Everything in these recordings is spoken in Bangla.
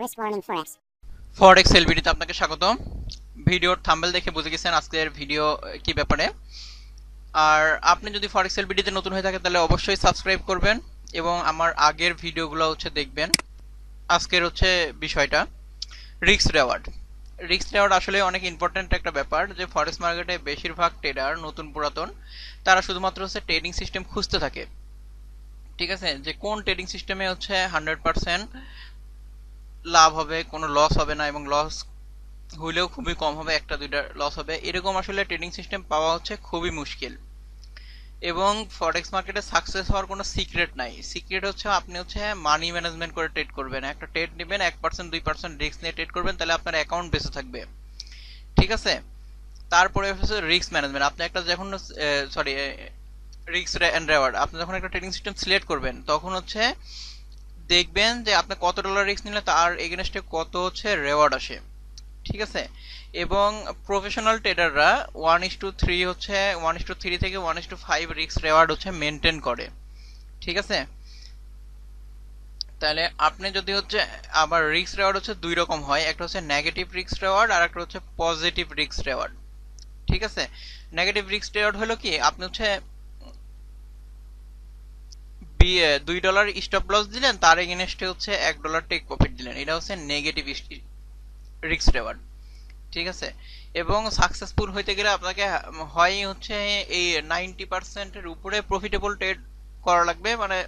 Risk warning forex. ফরেক্স এলবিডিতে আপনাকে স্বাগতম। ভিডিওর থাম্বেল দেখে বুঝে গেছেন আজকের ভিডিও কি ব্যাপারে। আর আপনি যদি ফরেক্স এলবিডিতে নতুন হয়ে থাকেন, তাহলে অবশ্যই সাবস্ক্রাইব করবেন এবং আমার আগের ভিডিওগুলো হচ্ছে দেখবেন। আজকের হচ্ছে বিষয়টা রিক্স রেওয়ার্ড রিক্স রেওয়ার্ড আসলে অনেক ইম্পর্ট্যান্ট একটা ব্যাপার যে ফরেক্স মার্কেটে বেশিরভাগ ট্রেডার নতুন পুরাতন, তারা শুধুমাত্র হচ্ছে ট্রেডিং সিস্টেম খুঁজতে থাকে। ঠিক আছে? যে কোন ট্রেডিং সিস্টেমে হচ্ছে হান্ড্রেড পার্সেন্ট লাভ হবে, কোনো লস হবে না এবং লস হইলেও খুবই কম হবে, একটা দুইটা লস হবে। এরকম আসলে ট্রেডিং সিস্টেম পাওয়া হচ্ছে খুবই মুশকিল। এবং ফরেক্স মার্কেটে সাকসেস হওয়ার কোনো সিক্রেট নাই। সিক্রেট হচ্ছে আপনি হচ্ছে মানি ম্যানেজমেন্ট করে ট্রেড করবেন। একটা ট্রেড নেবেন, এক পার্সেন্ট দুই পার্সেন্ট রিস্ক নিয়ে ট্রেড করবেন, তাহলে আপনার অ্যাকাউন্ট বেঁচে থাকবে। ঠিক আছে? তারপরে হচ্ছে রিস্ক ম্যানেজমেন্ট আপনি একটা যখন সরি রিস্ক অ্যান্ড রেওয়ার্ড আপনি যখন একটা ট্রেডিং সিস্টেম সিলেক্ট করবেন, তখন হচ্ছে দেখবেন যে আপনি কত ডলার রিস্ক নিলে তার এগেনস্টে কত হচ্ছে রেওয়ার্ড আসে। ঠিক আছে? এবং প্রফেশনাল ট্রেডাররা ওয়ান ইস টু থ্রি হচ্ছে ওয়ান ইস টু থ্রি থেকে one is to five risk reward হচ্ছে মেনটেন করে। ঠিক আছে? তাহলে আপনি যদি হচ্ছে আবার রিস্ক রেওয়ার্ড হচ্ছে দুই রকম হয়, একটা হচ্ছে নেগেটিভ রিস্ক রেওয়ার্ড আর একটা হচ্ছে পজিটিভ রিক্স রেওয়ার্ড ঠিক আছে? নেগেটিভ রিস্ক রেওয়ার্ড হলো কি? আপনি হচ্ছে দুই ডলার স্টপ লস দিলেন, তার এগেনস্টে হচ্ছে এক ডলার টেক প্রফিট দিলেন। এটা হচ্ছে নেগেটিভ রিস্ক রেওয়ার্ড ঠিক আছে? এবং সাকসেসফুল হইতে গেলে আপনাকে হয় হচ্ছে এই নাইনটি পার্সেন্টের উপরে প্রফিটেবল ট্রেড করা লাগবে। মানে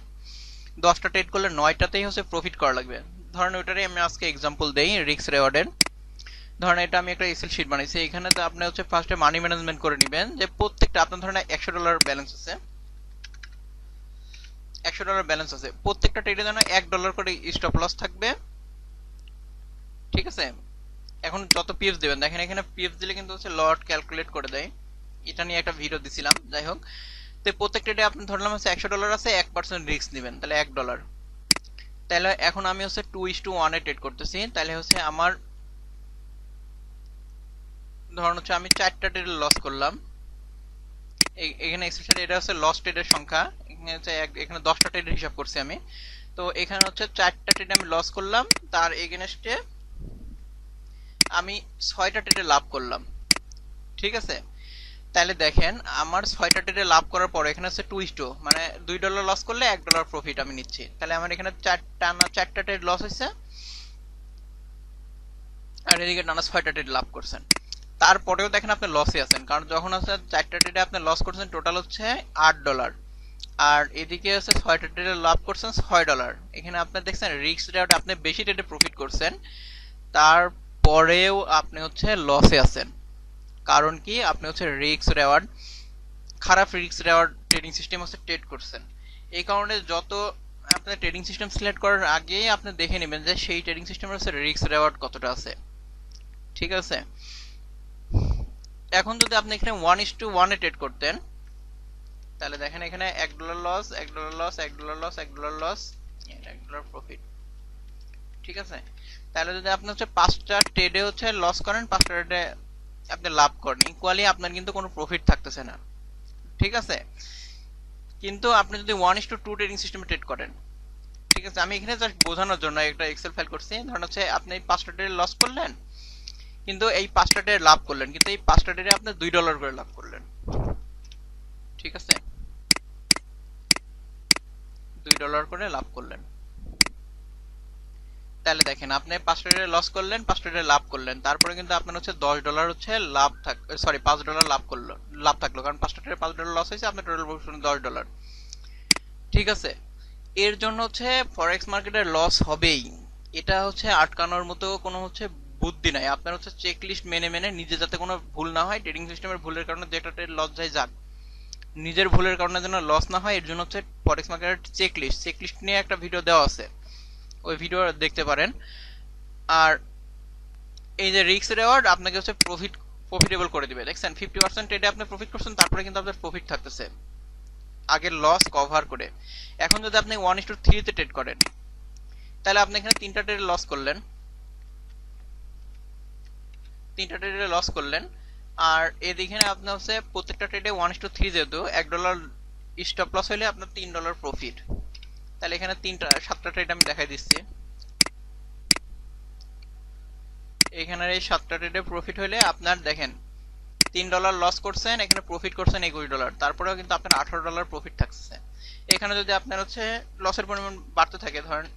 দশটা ট্রেড করলে নয়টাতেই হচ্ছে প্রফিট করা লাগবে। ধরেন ওইটারই আমি আজকে এক্সাম্পল দেই রিস্ক রেওয়ার্ডের ধরেন এটা আমি একটা এক্সেল শিট বানাইছি। এখানে তো আপনি হচ্ছে ফার্স্টে মানি ম্যানেজমেন্ট করে নেবেন। যে প্রত্যেকটা, আপনার ধরেন একশো ডলার ব্যালেন্স আছে। একশো ডলার ব্যালেন্স আছে। প্রত্যেকটা ট্রেডের জন্য এক ডলার করে স্টপ লস থাকবে। ঠিক আছে? এখন যত পিএফ দেবেন, দেখেন এখানে পিএফ দিলে কিন্তু হচ্ছে লট ক্যালকুলেট করে দেয়। এটা নিয়ে একটা ভিডিও দিছিলাম, যাই হোক। তো প্রত্যেক ট্রেডে আপনি ধরলাম হচ্ছে একশো ডলার আছে, এক পার্সেন্ট রিস্ক নেবেন, তাহলে এক ডলার তাহলে এখন আমি হচ্ছে টু ইস টু ওয়ানে ট্রেড করতেছি। তাহলে হচ্ছে আমার ধরুন হচ্ছে আমি চারটা ট্রেড লস করলাম। এখানে এক্সেল এটা হচ্ছে লস ট্রেডের সংখ্যা। এখানে দশটা ট্রেডের হিসাব করছি আমি। তো এখানে হচ্ছে চারটা ট্রেড আমি লস করলাম, তার এগেনস্টে আমি ছয়টা ট্রেডে লাভ করলাম। ঠিক আছে? তাহলে দেখেন, আমার ছয়টা ট্রেডে লাভ করার পর এখানে হচ্ছে টু ইস্টো মানে দুই ডলার লস করলে এক ডলার প্রফিট আমি নিচ্ছি। তাহলে আমার এখানে চারটা না, চারটা ট্রেড লস হয়েছে। আর এদিকে টানা ছয়টা ট্রেড লাভ করছেন। তারপরেও দেখেন আপনি লসে আছেন, কারণ যখন হচ্ছে চারটা ট্রেডে আপনি লস করছেন টোটাল হচ্ছে আট ডলার আর এদিকে হচ্ছে ছয়টা ট্রেডে লাভ করছেন ছয় ডলার এখানে আপনি দেখছেন রিস্ক রেওয়ার্ড আপনি বেশি ট্রেডে প্রফিট করছেন, তারপরেও আপনি হচ্ছে লসে আছেন। কারণ কি? আপনি হচ্ছে রিস্ক রেওয়ার্ড খারাপ রিস্ক রেওয়ার্ড ট্রেডিং সিস্টেম হচ্ছে ট্রেড করছেন। এই কারণে যত আপনার ট্রেডিং সিস্টেম সিলেক্ট করার আগেই আপনি দেখে নেবেন যে সেই ট্রেডিং সিস্টেমের হচ্ছে রিস্ক রেওয়ার্ড কতটা আছে। ঠিক আছে? এখন যদি আপনি এখানে ওয়ান ইস টু ওয়ানে ট্রেড করতেন তাহলে দেখেন এখানে এক ডলার লস এক ডলার লস এক ডলার লস এক ডলার লস এক ডলার প্রফিট ঠিক আছে? তাহলে যদি আপনি হচ্ছে পাঁচটা ট্রেডে হচ্ছে লস করেন পাঁচটা ট্রেডে আপনি লাভ করেন। ইকুয়ালি আপনার কিন্তু কোনো প্রফিট থাকতেছে না। ঠিক আছে? কিন্তু আপনি যদি one is to two trading সিস্টেমে ট্রেড করেন ঠিক আছে? আমি এখানে জাস্ট বোঝানোর জন্য একটা এক্সেল ফাইল করছি। ধরুন হচ্ছে আপনি এই পাঁচটা ট্রেডে লস করলেন কিন্তু এই পাঁচটা ট্রেডে লাভ করলেন কিন্তু এই পাঁচটা ট্রেডে আপনি দুই ডলার করে লাভ করলেন। ঠিক আছে? দুই ডলার করে লাভ করলেন। তাহলে দেখেন, আপনি পাঁচটা ট্রেডে লস করলেন পাঁচটা ট্রেডে লাভ করলেন। তারপরে কিন্তু আপনার হচ্ছে দশ ডলার হচ্ছে লাভ থাক সরি পাঁচ ডলার লাভ করল, লাভ থাকল। কারণ পাঁচটা ট্রেডে পাঁচ ডলার লস হয়েছে, আপনার টোটাল প্রফিট দশ ডলার ঠিক আছে? এর জন্য হচ্ছে ফরেক্স মার্কেটের লস হবেই। এটা হচ্ছে আটকানোর মতো কোনো হচ্ছে বুদ্ধি নাই। আপনার হচ্ছে চেক লিস্ট মেনে মেনে নিজে যাতে কোনো ভুল না হয় ট্রেডিং সিস্টেমের ভুলের কারণে যে একটা ট্রেড লস যায় যাক। নিজের ভুলের কারণে যেন লস না হয়, এর জন্য হচ্ছে ফরেক্স মার্কেটের চেক লিস্ট চেক লিস্ট নিয়ে একটা ভিডিও দেওয়া আছে। ওই ভিডিও দেখতে পারেন। আর এই যে রিক্স রেওয়ার্ড আপনাকে হচ্ছে প্রফিট প্রফিটেবল করে দিবে। দেখছেন ফিফটি পার্সেন্ট ট্রেডে আপনি প্রফিট করছেন, তারপরে কিন্তু আপনার প্রফিট থাকতেছে। আগের লস কভার করে। এখন যদি আপনি ওয়ান ইস টু থ্রিতে ট্রেড করেন, তাহলে আপনি এখানে তিনটা ট্রেডে লস করলেন। তিনটা ট্রেডে লস করলেন। আর এদিকে আপনার হচ্ছে প্রত্যেকটা ট্রেডে ওয়ান টু থ্রি যেহেতু, এক ডলার স্টপ লস হলে আপনার তিন ডলার প্রফিট তাহলে এখানে তিনটা, সাতটা ট্রেড আমি দেখাই দিচ্ছি। এখানে এই সাতটা ট্রেডে প্রফিট হলে আপনার দেখেন, তিন ডলার লস করছেন, এখানে প্রফিট করছেন একুশ ডলার তারপরেও কিন্তু আপনার আঠারো ডলার প্রফিট থাকছে। এখানে যদি আপনার হচ্ছে লসের পরিমাণ বাড়তে থাকে, ধরেন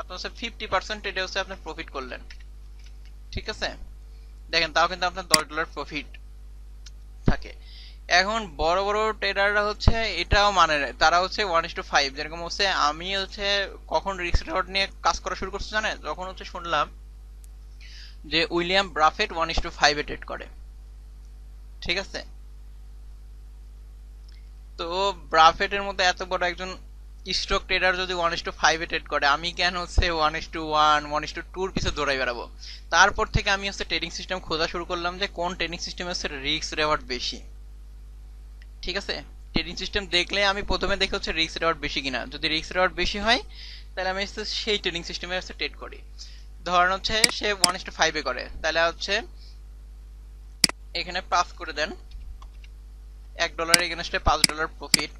আপনার হচ্ছে ফিফটি পার্সেন্ট ট্রেডে হচ্ছে আপনি প্রফিট করলেন। ঠিক আছে? দেখেন, তাও কিন্তু আপনার দশ ডলার প্রফিট থাকে। এখন বড় বড় ট্রেডাররা হচ্ছে এটাও মানে তারা হচ্ছে ওয়ান ইস টু ফাইভ যেরকম হচ্ছে আমি হচ্ছে কখন রিস্ক রেওয়ার্ড নিয়ে কাজ করা শুরু করছি জানে যখন হচ্ছে শুনলাম যে William Buffett one is to ফাইভে ট্রেড করে। ঠিক আছে? তো ব্রাফেটের মধ্যে এত বড় একজন স্টক ট্রেডার যদি ওয়ান টু ফাইভে ট্রেড করে, আমি কেন হচ্ছে one to one one to টুর পিছু দৌড়াই বেড়াবো? তারপর থেকে আমি হচ্ছে ট্রেডিং সিস্টেম খোঁজা শুরু করলাম যে কোন ট্রেডিং সিস্টেমে হচ্ছে রিস্ক রেওয়ার্ড বেশি। ঠিক আছে? ট্রেডিং সিস্টেম দেখলে আমি প্রথমে দেখে হচ্ছে রিস্ক রেওয়ার্ড বেশি কিনা। যদি রিস্ক রেওয়ার্ড বেশি হয়, তাহলে আমি হচ্ছে সেই ট্রেডিং সিস্টেমে হচ্ছে ট্রেড করি। ধরেন হচ্ছে সে ওয়ান টু ফাইভে করে, তাহলে হচ্ছে এখানে পাস করে দেন। এক ডলার এগেনস্টে পাঁচ ডলার প্রফিট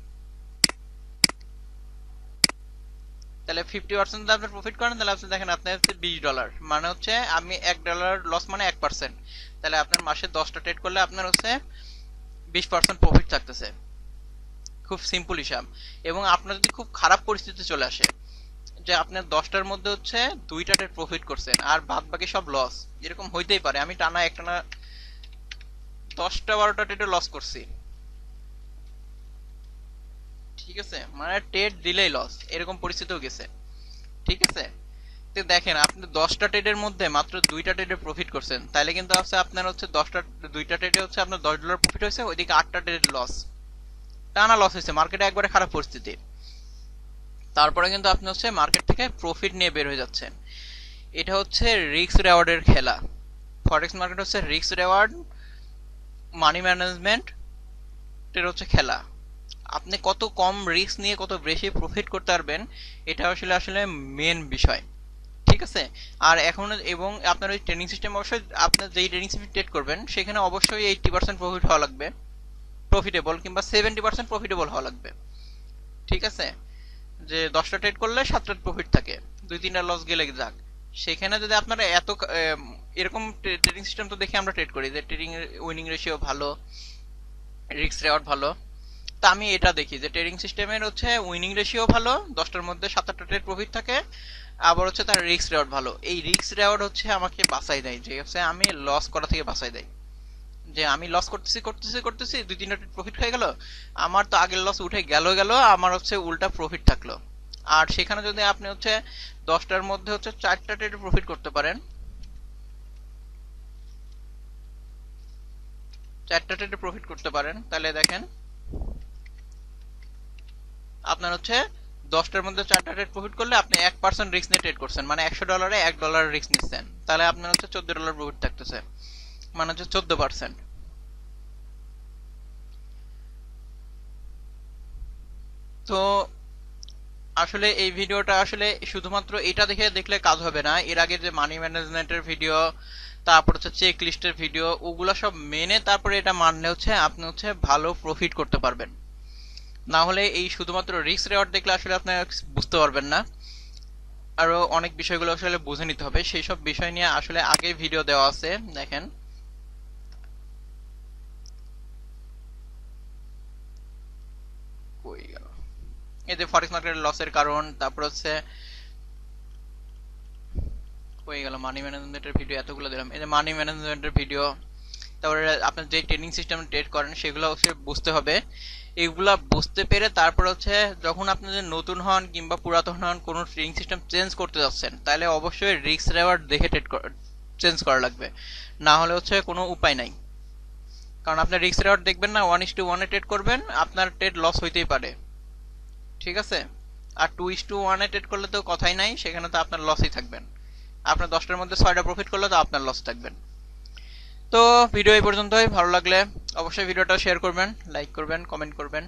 তাহলে ফিফটি পার্সেন্ট যদি আপনি প্রফিট করেন, তাহলে আপনি দেখেন আপনার হচ্ছে বিশ ডলার মানে হচ্ছে আমি এক ডলার লস মানে এক পার্সেন্ট তাহলে আপনার মাসে দশটা ট্রেড করলে আপনার হচ্ছে বিশ পার্সেন্ট প্রফিট থাকতেছে। খুব সিম্পল হিসাব। এবং আপনার যদি খুব খারাপ পরিস্থিতি চলে আসে, যে আপনার দশটার মধ্যে হচ্ছে দুইটা ট্রেড প্রফিট করছেন, আর বাদ বাকি সব লস এরকম হইতেই পারে। আমি টানা একটানা দশটা বারোটা ট্রেডে লস করছি। ঠিক আছে? মানে ট্রেড দিলেই লস এরকম পরিস্থিতিও গেছে। ঠিক আছে? তো দেখেন, আপনি দশটা ট্রেডের মধ্যে মাত্র দুইটা ট্রেডে প্রফিট করছেন। তাহলে কিন্তু হচ্ছে আপনার হচ্ছে দশটা, দুইটা ট্রেডে হচ্ছে আপনার দশ ডলার প্রফিট হয়েছে, ওইদিকে আটটা ট্রেড লস টানা লস হয়েছে মার্কেটে একবারে খারাপ পরিস্থিতি। তারপরে কিন্তু আপনি হচ্ছে মার্কেট থেকে প্রফিট নিয়ে বের হয়ে যাচ্ছেন। এটা হচ্ছে রিস্ক রেওয়ার্ডের খেলা। ফরেক্স মার্কেট হচ্ছে রিক্স রেওয়ার্ড মানি ম্যানেজমেন্ট এর হচ্ছে খেলা। আপনি কত কম রিস্ক নিয়ে কত বেশি প্রফিট করতে পারবেন, এটা আসলে আসলে মেন বিষয়। ঠিক আছে? আর এখন এবং আপনার ওই ট্রেনিং সিস্টেম অবশ্যই আপনার যেই ট্রেনিং সিস্টেম ট্রেড করবেন, সেখানে অবশ্যই এইটটি পার্সেন্ট প্রফিট হওয়া লাগবে। প্রফিটেবল কিংবা সেভেন্টি পার্সেন্ট প্রফিটেবল হওয়া লাগবে। ঠিক আছে? যে দশটা ট্রেড করলে সাতটা প্রফিট থাকে। দুই তিনটা লস গেলে যাক। সেখানে যদি আপনারা এত এরকম ট্রেডিং সিস্টেম তো দেখে আমরা ট্রেড করি যে ট্রেডিং উইনিং রেশিও ভালো রিস্ক রেওয়ার্ড ভালো। তা আমি এটা দেখি যে ট্রেডিং সিস্টেমের হচ্ছে উইনিং রেশিও ভালো, দশটার মধ্যে সাত আটটা ট্রেড প্রফিট থাকে, আবার হচ্ছে তার রিস্ক রেওয়ার্ড ভালো। এই রিস্ক রেওয়ার্ড হচ্ছে আমাকে বাঁচাই দেয়, যে হচ্ছে আমি লস করা থেকে বাঁচাই দেয়। যে আমি লস করতেছি করতেছি করতেছি, দুই, তিনটা ট্রেড প্রফিট হয়ে গেল, আমার তো আগের লস উঠে গেল গেল, আমার হচ্ছে উল্টা প্রফিট থাকল। আর সেখানে যদি আপনি হচ্ছে দশটার মধ্যে হচ্ছে চারটা ট্রেড প্রফিট করতে পারেন, চারটা ট্রেডে প্রফিট করতে পারেন, তাহলে দেখেন আপনার হচ্ছে দশটার মধ্যে চারটা ট্রেড প্রফিট করলে আপনি এক পার্সেন্ট রিস্ক নিয়ে ট্রেড করছেন। মানে একশো ডলারে এক ডলার রিস্ক নিচ্ছেন। তাহলে আপনার হচ্ছে চোদ্দ ডলার প্রফিট থাকতেছে। মানে হচ্ছে চোদ্দ পার্সেন্ট তো আসলে এই ভিডিওটা আসলে শুধুমাত্র এটা দেখে দেখলে কাজ হবে না। এর আগে যে মানি ম্যানেজমেন্টের ভিডিও তারপর হচ্ছে চেক লিস্টের ভিডিও ওগুলো সব মেনে তারপরে এটা মানলে হচ্ছে আপনি হচ্ছে ভালো প্রফিট করতে পারবেন। না হলে এই শুধুমাত্র রিস্ক রেওয়ার্ড দেখলে আসলে আপনি বুঝতে পারবেন না। আরও অনেক বিষয়গুলো আসলে বুঝে নিতে হবে। সেই সব বিষয় নিয়ে আসলে আগে ভিডিও দেওয়া আছে, দেখেন। ফরেক্স মার্কেটের লসের কারণ, তারপর হচ্ছে হয়ে গেল? মানি ম্যানেজমেন্টের ভিডিও এতগুলো দিলাম। এই যে মানি ম্যানেজমেন্টের ভিডিও তারপরে আপনার যে ট্রেনিং সিস্টেম ট্রেড করেন, সেগুলো বুঝতে হবে। এগুলা বুঝতে পেরে তারপর হচ্ছে যখন আপনি যদি নতুন হন কিংবা পুরাতন হন, কোনো ট্রেনিং সিস্টেম চেঞ্জ করতে যাচ্ছেন, তাহলে অবশ্যই রিস্ক রেওয়ার্ড দেখে ট্রেড চেঞ্জ করা লাগবে। না হলে হচ্ছে কোনো উপায় নাই। কারণ আপনি রিস্ক রেওয়ার্ড দেখবেন না ওয়ান ইস টু ওয়ানে ট্রেড করবেন, আপনার ট্রেড লস হইতেই পারে। ঠিক আছে? আর টু ইস টু ওয়ানে ট্রেড করলে তো কথাই নাই, সেখানে তো আপনার লসই থাকবেন। আপনার দশটার মধ্যে ছয়টা প্রফিট করলে তো আপনার লস থাকবেন। তো ভিডিও এই পর্যন্তই। ভালো লাগলে অবশ্যই ভিডিওটা শেয়ার করবেন লাইক করবেন কমেন্ট করবেন।